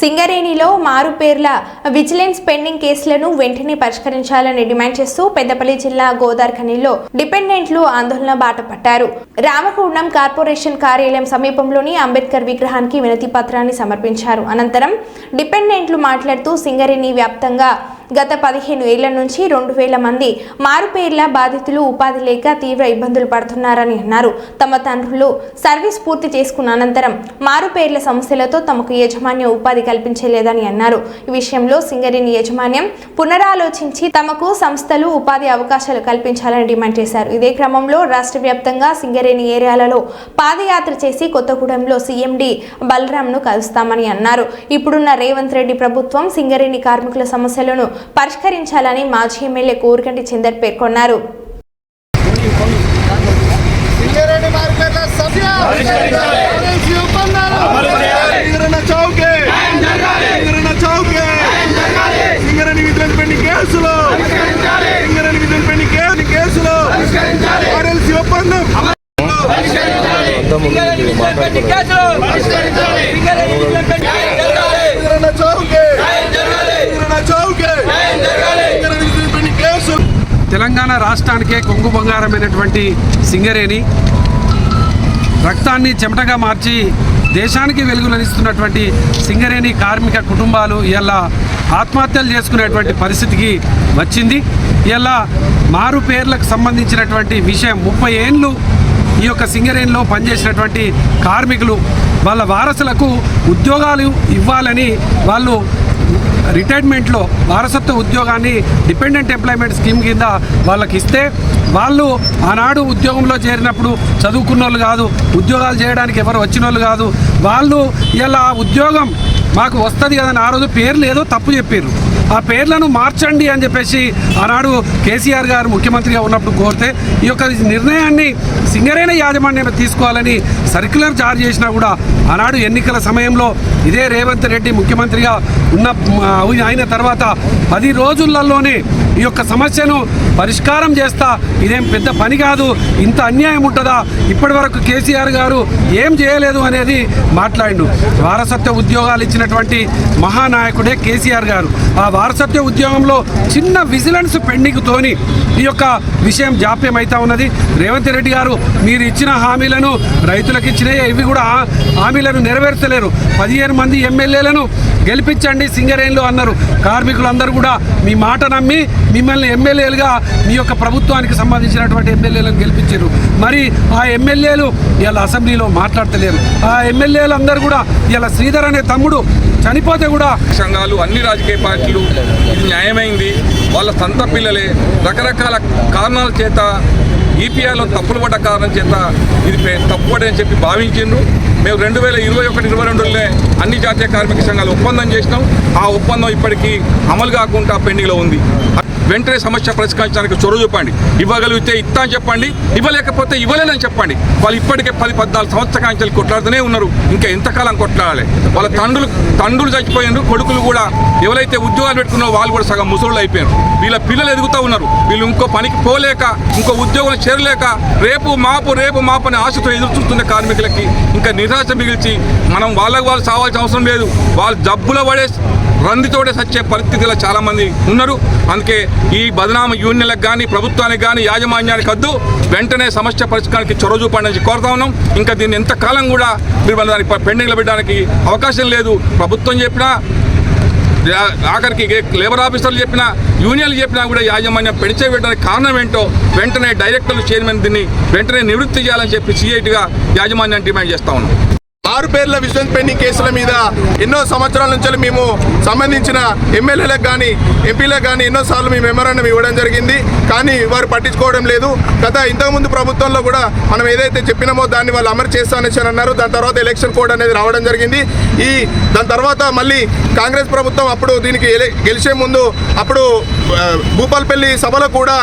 సింగరేణిలో మారుపేర్ల vigilance pending కేసులను వెంటనే పరిష్కరించాలని డిమాండ్ చేస్తూ పెద్దపల్లి జిల్లా గోదార్ఖనిలో డిపెండెంట్లు ఆందోళన బాట పట్టారు. రామగుండం కార్పొరేషన్ కార్యాలయం సమీపంలోని అంబేద్కర్ విగ్రహానికి వినతి పత్రాన్ని సమర్పించారు. అనంతరం డిపెండెంట్లు మాట్లాడుతూ సింగరేణి వ్యాప్తంగా గత పదిహేను ఏళ్ళ నుంచి రెండు వేల మంది మారుపేర్ల బాధితులు ఉపాధి లేక తీవ్ర ఇబ్బందులు పడుతున్నారని అన్నారు. తమ తండ్రులు సర్వీస్ పూర్తి చేసుకున్న అనంతరం మారుపేర్ల సమస్యలతో తమకు యాజమాన్యం ఉపాధి కల్పించలేదని అన్నారు. ఈ విషయంలో సింగరేణి యాజమాన్యం పునరాలోచించి తమకు సంస్థలు ఉపాధి అవకాశాలు కల్పించాలని డిమాండ్ చేశారు. ఇదే క్రమంలో రాష్ట్ర వ్యాప్తంగా సింగరేణి ఏరియాలలో పాదయాత్ర చేసి కొత్తగూడెంలో సీఎండి బలరాంను కలుస్తామని అన్నారు. ఇప్పుడున్న రేవంత్ రెడ్డి ప్రభుత్వం సింగరేణి కార్మికుల సమస్యలను పరిష్కరించాలని మాజీ ఎమ్మెల్యే కోరికంటి చందర్ పేర్కొన్నారు. సింగరేణి మార్కెట్ల సభ్య ఆర్ఎల్సీ ఒప్పందాలు సింగరణ చౌకే సింగరణ చౌకే సింగరేణి విద్యుత్ పెండి కేసులు సింగరేణి విద్యుత్ పెండి కేసు కేసులు ఆర్ఎల్సీ ఒప్పందం సింగరణ చౌకే సింగరణ చౌకే సింగరేణి విద్యుత్ పెండి కేసు తెలంగాణ రాష్ట్రానికే కొంగు బంగారమైనటువంటి సింగరేణి. రక్తాన్ని చెమటగా మార్చి దేశానికి వెలుగులనిస్తున్నటువంటి సింగరేణి కార్మిక కుటుంబాలు ఇలా ఆత్మహత్యలు చేసుకునేటువంటి పరిస్థితికి వచ్చింది. ఇలా మారు పేర్లకు సంబంధించినటువంటి విషయం ముప్పై ఏండ్లు ఈ యొక్క సింగరేణిలో పనిచేసినటువంటి కార్మికులు వాళ్ళ వారసులకు ఉద్యోగాలు ఇవ్వాలని వాళ్ళు రిటైర్మెంట్లో వారసత్వ ఉద్యోగాన్ని డిపెండెంట్ ఎంప్లాయ్మెంట్ స్కీమ్ కింద వాళ్ళకి ఇస్తే వాళ్ళు ఆనాడు ఉద్యోగంలో చేరినప్పుడు చదువుకున్న వాళ్ళు కాదు ఉద్యోగాలు చేయడానికి ఎవరు వచ్చిన వాళ్ళు కాదు వాళ్ళు ఇలా ఉద్యోగం మాకు వస్తుంది కదని ఆ రోజు పేర్లు ఏదో తప్పు చెప్పారు ఆ పేర్లను మార్చండి అని చెప్పేసి ఆనాడు కేసీఆర్ గారు ముఖ్యమంత్రిగా ఉన్నప్పుడు కోరితే ఈ యొక్క నిర్ణయాన్ని సింగరేణ యాజమాన్యం తీసుకోవాలని సర్క్యులర్ జారీ చేసినా కూడా ఆనాడు ఎన్నికల సమయంలో ఇదే రేవంత్ రెడ్డి ముఖ్యమంత్రిగా ఉన్న అయిన తర్వాత పది రోజులలోనే ఈ యొక్క సమస్యను పరిష్కారం చేస్తా. ఇదేం పెద్ద పని కాదు. ఇంత అన్యాయం ఉంటుందా? ఇప్పటి వరకు కేసీఆర్ గారు ఏం చేయలేదు అనేది మాట్లాడిండు. వారసత్వ ఉద్యోగాలు ఇచ్చినటువంటి మహానాయకుడే కేసీఆర్ గారు. ఆ వారసత్వ ఉద్యోగంలో చిన్న విజిలెన్స్ పెండింగ్తోని ఈ యొక్క విషయం జాప్యం అవుతా ఉన్నది. రేవంత్ రెడ్డి గారు మీరు ఇచ్చిన హామీలను రైతులకు ఇచ్చినాయి. ఇవి కూడా హామీలను నెరవేర్చలేరు. పదిహేను మంది ఎమ్మెల్యేలను గెలిపించండి సింగరేణిలో అన్నారు. కార్మికులందరూ కూడా మీ మాట నమ్మి మిమ్మల్ని ఎమ్మెల్యేలుగా మీ యొక్క ప్రభుత్వానికి సంబంధించినటువంటి ఎమ్మెల్యేలను గెలిపించారు. మరి ఆ ఎమ్మెల్యేలు ఇవాళ అసెంబ్లీలో మాట్లాడతలేరు. ఆ ఎమ్మెల్యేలు అందరూ కూడా ఇవాళ శ్రీధర్ అనే తమ్ముడు చనిపోతే కూడా సంఘాలు అన్ని రాజకీయ పార్టీలు ఇది న్యాయమైంది. వాళ్ళ సొంత పిల్లలే. రకరకాల కారణాల చేత ఈపీఐలో తప్పులు పడ్డ కారణం చేత ఇది పే- చెప్పి భావించిండ్రు. మేము రెండు వేల ఇరవై ఒకటి ఇరవై రెండులోనే అన్ని జాతీయ కార్మిక సంఘాలు ఒప్పందం చేసినాం. ఆ ఒప్పందం ఇప్పటికీ అమలు కాకుండా పెండింగ్లో ఉంది. వెంటనే సమస్య పరిష్కరించడానికి చొరవ చూపండి. ఇవ్వగలిగితే ఇస్తా అని చెప్పండి. ఇవ్వలేకపోతే ఇవ్వలేనని చెప్పండి. వాళ్ళు ఇప్పటికే పది పద్నాలుగు సంవత్సరాల కాంచెలు కొట్లాడుతూనే ఉన్నారు. ఇంకా ఎంతకాలం కొట్లాడాలి? వాళ్ళ తండ్రులు తండ్రులు చచ్చిపోయినారు కొడుకులు కూడా ఎవరైతే ఉద్యోగాలు పెట్టుకున్నారో వాళ్ళు కూడా సగం ముసలు అయిపోయారు వీళ్ళ పిల్లలు ఎదుగుతూ ఉన్నారు. వీళ్ళు ఇంకో పనికి పోలేక ఇంకో ఉద్యోగం చేరలేక రేపు మాపు రేపు మాపు అనే ఆశతో ఎదురు చూస్తున్న కార్మికులకి ఇంకా నిరాశ మిగిల్చి మనం వాళ్ళకు వాళ్ళు సావాల్సిన అవసరం లేదు. వాళ్ళు జబ్బులో పడే రందితోటే సచ్చే పరిస్థితిలో చాలామంది ఉన్నారు. అందుకే ఈ బదనామ యూనియన్లకు కానీ ప్రభుత్వానికి కానీ యాజమాన్యానికి వద్దు. వెంటనే సమస్య పరిష్కారానికి చొరవ చూపండి కోరుతా ఉన్నాం. ఇంకా దీన్ని ఎంతకాలం కూడా మీరు మన దానికి పెండింగ్లో పెట్టడానికి అవకాశం లేదు. ప్రభుత్వం చెప్పినా ఆఖరికి లేబర్ ఆఫీసర్లు చెప్పినా యూనియన్లు చెప్పినా కూడా యాజమాన్యం పెంచేయడానికి కారణం ఏంటో వెంటనే డైరెక్టర్లు చైర్మన్ దీన్ని వెంటనే నివృత్తి చేయాలని చెప్పి సిఐటిగా యాజమాన్యాన్ని డిమాండ్ చేస్తా ఉన్నాం. ఆరు పేర్ల విశ్వం పెండింగ్ కేసుల మీద ఎన్నో సంవత్సరాల నుంచి మేము సంబంధించిన ఎమ్మెల్యేలకు కానీ ఎంపీలకు కానీ ఎన్నో సార్లు మేము మెమరాండం ఇవ్వడం జరిగింది. కానీ వారు పట్టించుకోవడం లేదు. గత ఇంతకుముందు ప్రభుత్వంలో కూడా మనం ఏదైతే చెప్పినామో దాన్ని వాళ్ళు అమలు చేస్తానని అన్నారు. దాని తర్వాత ఎలక్షన్ కోడ్ అనేది రావడం జరిగింది. ఈ దాని తర్వాత మళ్ళీ కాంగ్రెస్ ప్రభుత్వం అప్పుడు దీనికి గెలిచే ముందు అప్పుడు భూపాల్పల్లి సభలో కూడా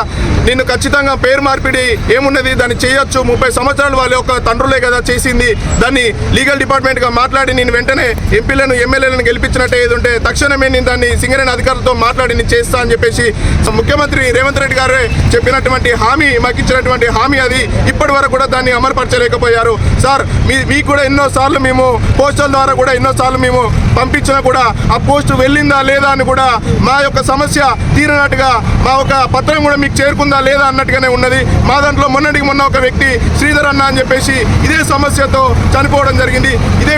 నిన్ను ఖచ్చితంగా పేరు మార్పిడి ఏమున్నది? దాన్ని చేయొచ్చు. ముప్పై సంవత్సరాలు వాళ్ళ యొక్క తండ్రులే కదా చేసింది. దాన్ని లీగల్ డిపార్ట్మెంట్గా మాట్లాడి నేను వెంటనే ఎంపీలను ఎమ్మెల్యేలను గెలిపించినట్టే ఏది ఉంటే తక్షణమే నేను దాన్ని సింగరేణి అధికారులతో మాట్లాడి నేను చేస్తా అని చెప్పేసి ముఖ్యమంత్రి రేవంత్ రెడ్డి గారే చెప్పినటువంటి హామీ మాకు ఇచ్చినటువంటి హామీ అది ఇప్పటి వరకు కూడా దాన్ని అమలుపరచలేకపోయారు. సార్ మీ మీకు కూడా ఎన్నోసార్లు మేము పోస్టుల ద్వారా కూడా ఎన్నో సార్లు మేము పంపించినా కూడా ఆ పోస్టు వెళ్ళిందా లేదా అని కూడా మా యొక్క సమస్య తీరినట్టుగా మా యొక్క పత్రం కూడా మీకు చేరుకుందా లేదా అన్నట్టుగానే ఉన్నది. మా దాంట్లో మొన్నటికి మొన్న ఒక వ్యక్తి శ్రీధర్ అన్న అని చెప్పేసి ఇదే సమస్యతో చనిపోవడం జరిగింది. ఇదే